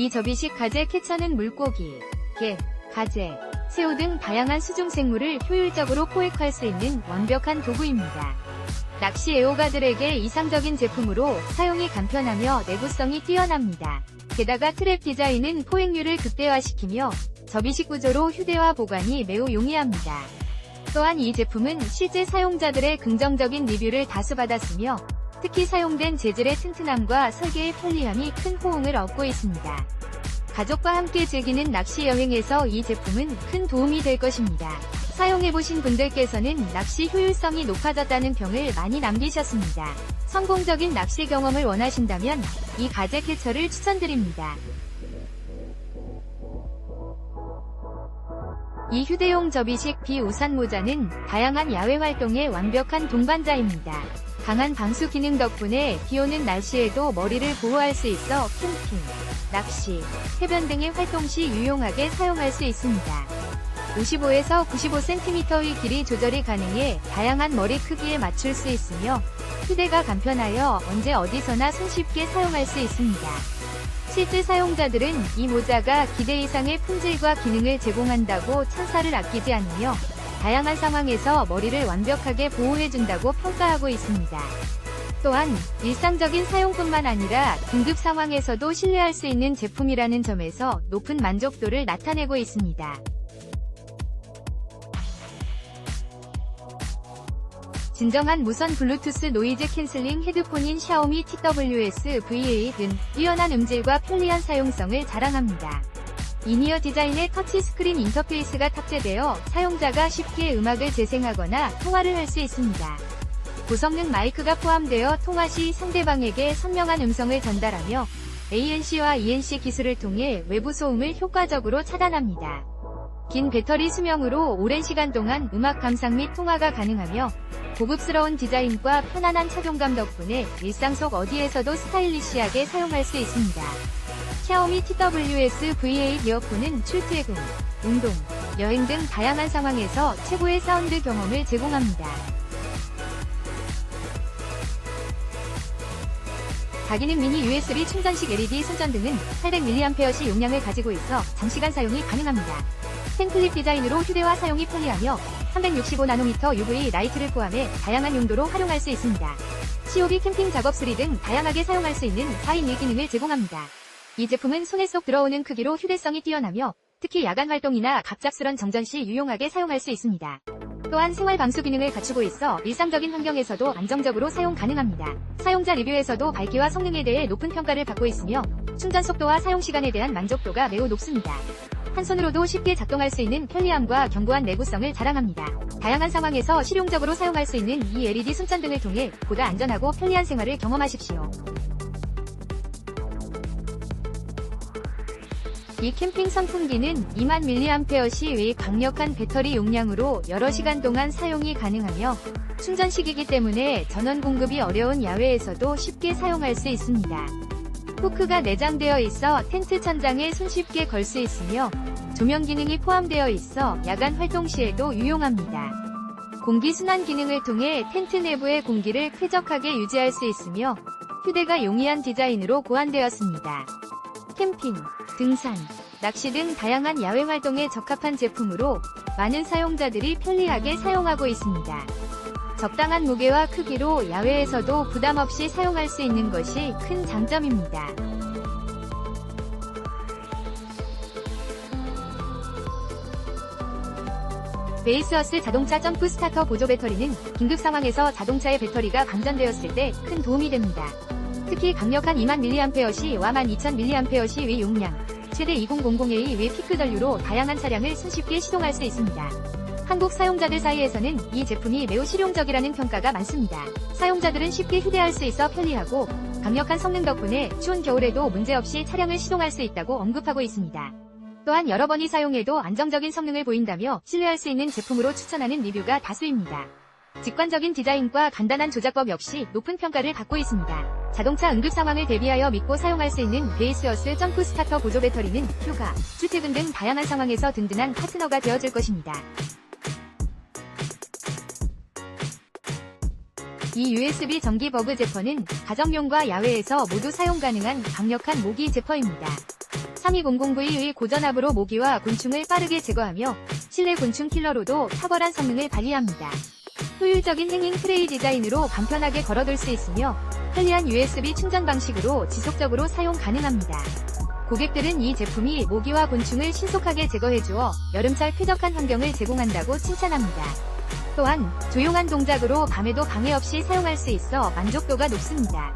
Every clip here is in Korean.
이 접이식 가재 캐쳐는 물고기, 게, 가재, 새우 등 다양한 수중 생물을 효율적으로 포획할 수 있는 완벽한 도구입니다. 낚시 애호가들에게 이상적인 제품으로 사용이 간편하며 내구성이 뛰어납니다. 게다가 트랩 디자인은 포획률을 극대화시키며 접이식 구조로 휴대와 보관이 매우 용이합니다. 또한 이 제품은 실제 사용자들의 긍정적인 리뷰를 다수 받았으며 특히 사용된 재질의 튼튼함과 설계의 편리함이 큰 호응을 얻고 있습니다. 가족과 함께 즐기는 낚시 여행에서 이 제품은 큰 도움이 될 것입니다. 사용해보신 분들께서는 낚시 효율성이 높아졌다는 평을 많이 남기셨습니다. 성공적인 낚시 경험을 원하신다면 이 가재 캐처를 추천드립니다. 이 휴대용 접이식 비우산 모자는 다양한 야외 활동에 완벽한 동반자입니다. 강한 방수 기능 덕분에 비오는 날씨에도 머리를 보호할 수 있어 캠핑, 낚시, 해변 등의 활동 시 유용하게 사용할 수 있습니다. 55에서 95cm의 길이 조절이 가능해 다양한 머리 크기에 맞출 수 있으며 휴대가 간편하여 언제 어디서나 손쉽게 사용할 수 있습니다. 실제 사용자들은 이 모자가 기대 이상의 품질과 기능을 제공한다고 찬사를 아끼지 않으며 다양한 상황에서 머리를 완벽하게 보호해준다고 평가하고 있습니다. 또한 일상적인 사용뿐만 아니라 긴급 상황에서도 신뢰할 수 있는 제품이라는 점에서 높은 만족도를 나타내고 있습니다. 진정한 무선 블루투스 노이즈 캔슬링 헤드폰인 샤오미 TWS VA는 뛰어난 음질과 편리한 사용성을 자랑합니다. 이니어 디자인의 터치스크린 인터페이스가 탑재되어 사용자가 쉽게 음악을 재생하거나 통화를 할 수 있습니다. 고성능 마이크가 포함되어 통화 시 상대방에게 선명한 음성을 전달하며 ANC와 ENC 기술을 통해 외부 소음을 효과적으로 차단합니다. 긴 배터리 수명으로 오랜 시간 동안 음악 감상 및 통화가 가능하며 고급스러운 디자인과 편안한 착용감 덕분에 일상 속 어디에서도 스타일리시하게 사용할 수 있습니다. 샤오미 TWS V8 이어폰은 출퇴근, 운동, 여행 등 다양한 상황에서 최고의 사운드 경험을 제공합니다. 다기능 미니 USB 충전식 LED 손전 등은 800mAh 용량을 가지고 있어 장시간 사용이 가능합니다. 펜클립 디자인으로 휴대와 사용이 편리하며 365나노미터 UV 라이트를 포함해 다양한 용도로 활용할 수 있습니다. COB 캠핑 작업 수리 등 다양하게 사용할 수 있는 4인 1기능을 제공합니다. 이 제품은 손에 쏙 들어오는 크기로 휴대성이 뛰어나며 특히 야간 활동이나 갑작스런 정전 시 유용하게 사용할 수 있습니다. 또한 생활 방수 기능을 갖추고 있어 일상적인 환경에서도 안정적으로 사용 가능합니다. 사용자 리뷰에서도 밝기와 성능에 대해 높은 평가를 받고 있으며 충전 속도와 사용 시간에 대한 만족도가 매우 높습니다. 한 손으로도 쉽게 작동할 수 있는 편리함과 견고한 내구성을 자랑합니다. 다양한 상황에서 실용적으로 사용할 수 있는 이 LED 손전등을 통해 보다 안전하고 편리한 생활을 경험하십시오. 이 캠핑 선풍기는 2만 mAh의 강력한 배터리 용량으로 여러 시간 동안 사용이 가능하며 충전식이기 때문에 전원 공급이 어려운 야외에서도 쉽게 사용할 수 있습니다. 후크가 내장되어 있어 텐트 천장에 손쉽게 걸 수 있으며 조명 기능이 포함되어 있어 야간 활동 시에도 유용합니다. 공기 순환 기능을 통해 텐트 내부의 공기를 쾌적하게 유지할 수 있으며 휴대가 용이한 디자인으로 고안되었습니다. 캠핑, 등산, 낚시 등 다양한 야외 활동에 적합한 제품으로 많은 사용자들이 편리하게 사용하고 있습니다. 적당한 무게와 크기로 야외에서도 부담 없이 사용할 수 있는 것이 큰 장점입니다. 베이스어스 자동차 점프 스타터 보조 배터리는 긴급 상황에서 자동차의 배터리가 방전되었을 때 큰 도움이 됩니다. 특히 강력한 2만 mAh와 12,000mAh의 용량, 최대 2000A의 위 피크 전류로 다양한 차량을 손쉽게 시동할 수 있습니다. 한국 사용자들 사이에서는 이 제품이 매우 실용적이라는 평가가 많습니다. 사용자들은 쉽게 휴대할 수 있어 편리하고 강력한 성능 덕분에 추운 겨울에도 문제없이 차량을 시동할 수 있다고 언급하고 있습니다. 또한 여러 번이 사용해도 안정적인 성능을 보인다며 신뢰할 수 있는 제품으로 추천하는 리뷰가 다수입니다. 직관적인 디자인과 간단한 조작법 역시 높은 평가를 받고 있습니다. 자동차 응급 상황을 대비하여 믿고 사용할 수 있는 베이스어스 점프 스타터 보조 배터리는 휴가, 출퇴근 등 다양한 상황에서 든든한 파트너가 되어줄 것입니다. 이 USB 전기 버그 제퍼는 가정용과 야외에서 모두 사용 가능한 강력한 모기 제퍼입니다. 3200V의 고전압으로 모기와 곤충을 빠르게 제거하며 실내 곤충 킬러로도 탁월한 성능을 발휘합니다. 효율적인 행잉 트레이 디자인으로 간편하게 걸어둘 수 있으며 편리한 USB 충전 방식으로 지속적으로 사용 가능합니다. 고객들은 이 제품이 모기와 곤충을 신속하게 제거해주어 여름철 쾌적한 환경을 제공한다고 칭찬합니다. 또한 조용한 동작으로 밤에도 방해 없이 사용할 수 있어 만족도가 높습니다.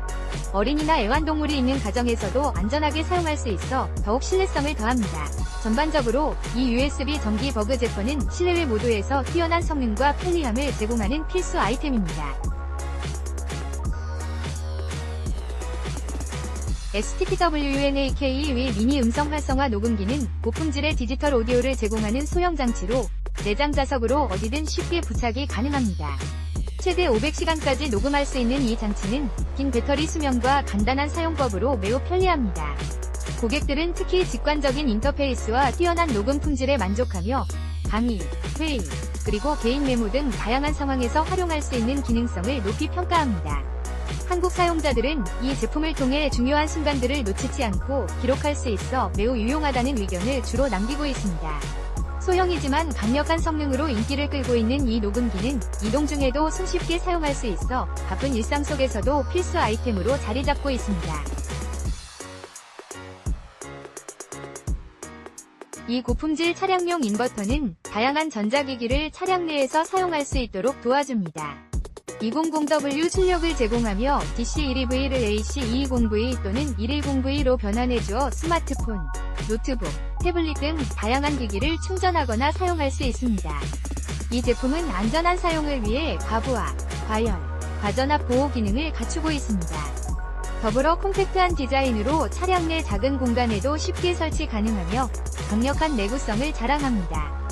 어린이나 애완동물이 있는 가정에서도 안전하게 사용할 수 있어 더욱 신뢰성을 더합니다. 전반적으로 이 USB 전기 버그 제퍼는 실내외 모두에서 뛰어난 성능과 편리함을 제공하는 필수 아이템입니다. STPWNAK 위 미니 음성 활성화 녹음기는 고품질의 디지털 오디오를 제공하는 소형 장치로 내장 자석으로 어디든 쉽게 부착이 가능합니다. 최대 500시간까지 녹음할 수 있는 이 장치는 긴 배터리 수명과 간단한 사용법으로 매우 편리합니다. 고객들은 특히 직관적인 인터페이스와 뛰어난 녹음 품질에 만족하며 강의, 회의, 그리고 개인 메모 등 다양한 상황에서 활용할 수 있는 기능성을 높이 평가합니다. 한국 사용자들은 이 제품을 통해 중요한 순간들을 놓치지 않고 기록할 수 있어 매우 유용하다는 의견을 주로 남기고 있습니다. 소형이지만 강력한 성능으로 인기를 끌고 있는 이 녹음기는 이동 중에도 손쉽게 사용할 수 있어 바쁜 일상 속에서도 필수 아이템으로 자리 잡고 있습니다. 이 고품질 차량용 인버터는 다양한 전자기기를 차량 내에서 사용할 수 있도록 도와줍니다. 200W 출력을 제공하며 DC12V를 AC220V 또는 110V로 변환해주어 스마트폰, 노트북, 태블릿 등 다양한 기기를 충전하거나 사용할 수 있습니다. 이 제품은 안전한 사용을 위해 과부하, 과열, 과전압 보호 기능을 갖추고 있습니다. 더불어 콤팩트한 디자인으로 차량 내 작은 공간에도 쉽게 설치 가능하며 강력한 내구성을 자랑합니다.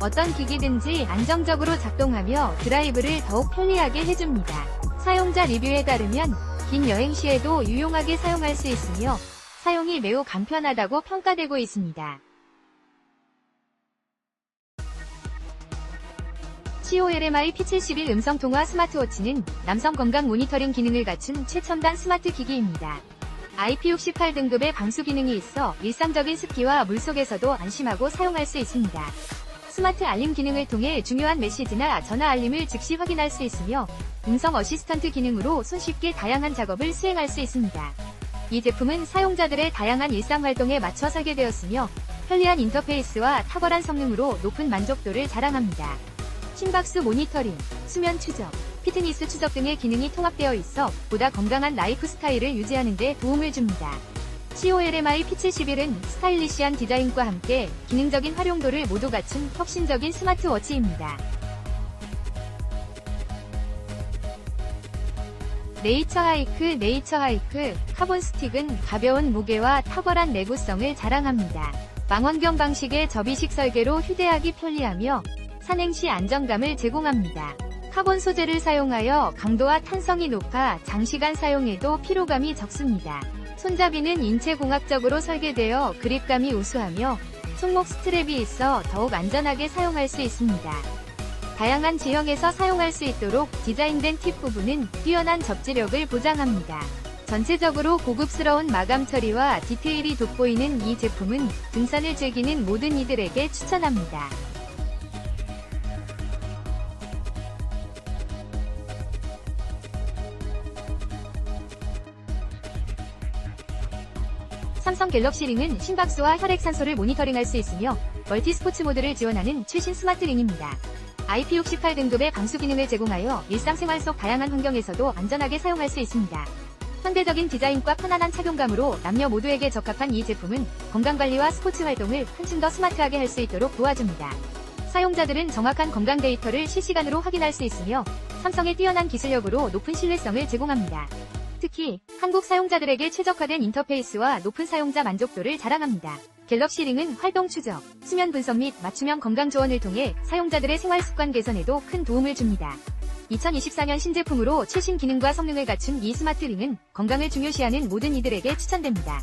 어떤 기기든지 안정적으로 작동하며 드라이브를 더욱 편리하게 해줍니다. 사용자 리뷰에 따르면 긴 여행 시에도 유용하게 사용할 수 있으며 사용이 매우 간편하다고 평가되고 있습니다. COLMI P71 음성통화 스마트워치는 남성 건강 모니터링 기능을 갖춘 최첨단 스마트 기기입니다. IP68 등급의 방수 기능이 있어 일상적인 습기와 물속에서도 안심하고 사용할 수 있습니다. 스마트 알림 기능을 통해 중요한 메시지나 전화 알림을 즉시 확인할 수 있으며 음성 어시스턴트 기능으로 손쉽게 다양한 작업을 수행할 수 있습니다. 이 제품은 사용자들의 다양한 일상 활동에 맞춰 설계되었으며 편리한 인터페이스와 탁월한 성능으로 높은 만족도를 자랑합니다. 심박수 모니터링, 수면 추적, 피트니스 추적 등의 기능이 통합되어 있어 보다 건강한 라이프 스타일을 유지하는 데 도움을 줍니다. COLMI P71은 스타일리시한 디자인과 함께 기능적인 활용도를 모두 갖춘 혁신적인 스마트워치입니다. 네이처 하이크 네이처 하이크 카본 스틱은 가벼운 무게와 탁월한 내구성을 자랑합니다. 망원경 방식의 접이식 설계로 휴대하기 편리하며 산행 시 안정감을 제공합니다. 카본 소재를 사용하여 강도와 탄성이 높아 장시간 사용해도 피로감이 적습니다. 손잡이는 인체공학적으로 설계되어 그립감이 우수하며 손목 스트랩이 있어 더욱 안전하게 사용할 수 있습니다. 다양한 지형에서 사용할 수 있도록 디자인된 팁 부분은 뛰어난 접지력을 보장합니다. 전체적으로 고급스러운 마감 처리와 디테일이 돋보이는 이 제품은 등산을 즐기는 모든 이들에게 추천합니다. 삼성 갤럭시 링은 심박수와 혈액 산소를 모니터링할 수 있으며 멀티 스포츠 모드를 지원하는 최신 스마트 링입니다. IP68 등급의 방수 기능을 제공하여 일상생활 속 다양한 환경에서도 안전하게 사용할 수 있습니다. 현대적인 디자인과 편안한 착용감으로 남녀 모두에게 적합한 이 제품은 건강관리와 스포츠 활동을 한층 더 스마트하게 할 수 있도록 도와줍니다. 사용자들은 정확한 건강 데이터를 실시간으로 확인할 수 있으며 삼성의 뛰어난 기술력으로 높은 신뢰성을 제공합니다. 특히 한국 사용자들에게 최적화된 인터페이스와 높은 사용자 만족도를 자랑합니다. 갤럭시 링은 활동 추적, 수면 분석 및 맞춤형 건강 조언을 통해 사용자들의 생활 습관 개선에도 큰 도움을 줍니다. 2024년 신제품으로 최신 기능과 성능을 갖춘 이 스마트 링은 건강을 중요시하는 모든 이들에게 추천됩니다.